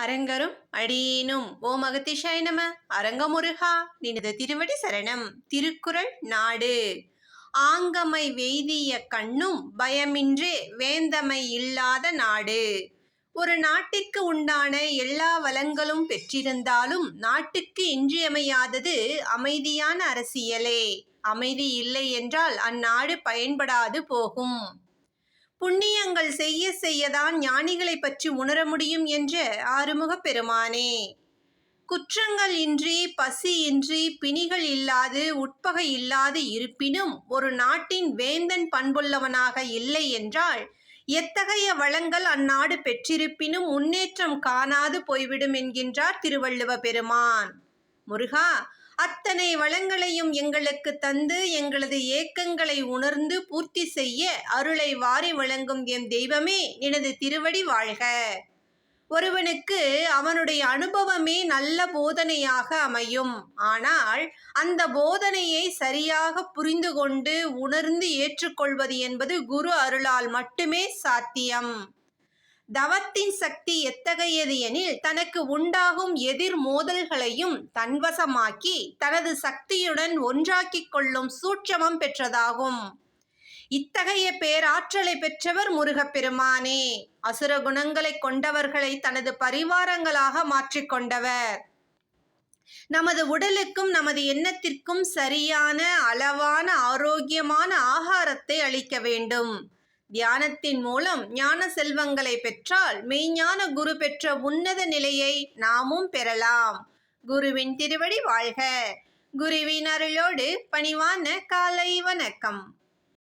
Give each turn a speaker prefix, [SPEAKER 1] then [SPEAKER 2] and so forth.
[SPEAKER 1] அரங்கரும் அடியேனும். ஓ மகதிஷாய நம. அரங்கமுருகா நினது திருவடி சரணம். திருக்குறள் நாடு. ஆங்கமை வெய்திய கண்ணும் பயமின்றே வேந்தமை இல்லாத நாடு. ஒரு நாட்டிற்கு உண்டான எல்லா வளங்களும் பெற்றிருந்தாலும் நாட்டுக்கு இன்றியமையாதது அமைதியான அரசியலே. அமைதி இல்லை என்றால் அந்நாடு பயன்படாது போகும். புண்ணியங்கள் செய்ய செய்யதான் ஞானிகளை பற்றி உணர முடியும் என்ற ஆறுமுகப் பெருமானே. குற்றங்கள் இன்றி பசி இன்றி பிணிகள் இல்லாது உட்பகை இல்லாது இருப்பினும் ஒரு நாட்டின் வேந்தன் பண்புள்ளவனாக இல்லை என்றால் எத்தகைய வளங்கள் அந்நாடு பெற்றிருப்பினும் முன்னேற்றம் காணாது போய்விடும் என்கின்றார் திருவள்ளுவ பெருமான். முருகா அத்தனை வளங்களையும் எங்களுக்கு தந்து எங்களது ஏக்கங்களை உணர்ந்து பூர்த்தி செய்ய அருளை வாரி வழங்கும் என் தெய்வமே எனது திருவடி வாழ்க. ஒருவனுக்கு அவனுடைய அனுபவமே நல்ல போதனையாக அமையும். ஆனால் அந்த போதனையை சரியாக புரிந்து கொண்டு உணர்ந்து ஏற்றுக்கொள்வது என்பது குரு அருளால் மட்டுமே சாத்தியம். தவத்தின் சக்தி எத்தகையது எனில் தனக்கு உண்டாகும் எதிர் மோதல்களையும் தன்வசமாக்கி தனது சக்தியுடன் ஒன்றாக்கிக் கொள்ளும் சூட்சமம் பெற்றதாகும். இத்தகைய பேராற்றலை பெற்றவர் முருகப்பெருமானே. அசுர குணங்களை கொண்டவர்களை தனது பரிவாரங்களாக மாற்றிக்கொண்டவர் நமது உடலுக்கும் நமது எண்ணத்திற்கும் சரியான அளவான ஆரோக்கியமான ஆகாரத்தை அளிக்க வேண்டும். தியானத்தின் மூலம் ஞான செல்வங்களை பெற்றால் மெய்ஞான குரு பெற்ற உன்னத நிலையை நாமும் பெறலாம். குருவின் திருவடி வாழ்க. குருவின் அருளோடு பணிவான காலை வணக்கம்.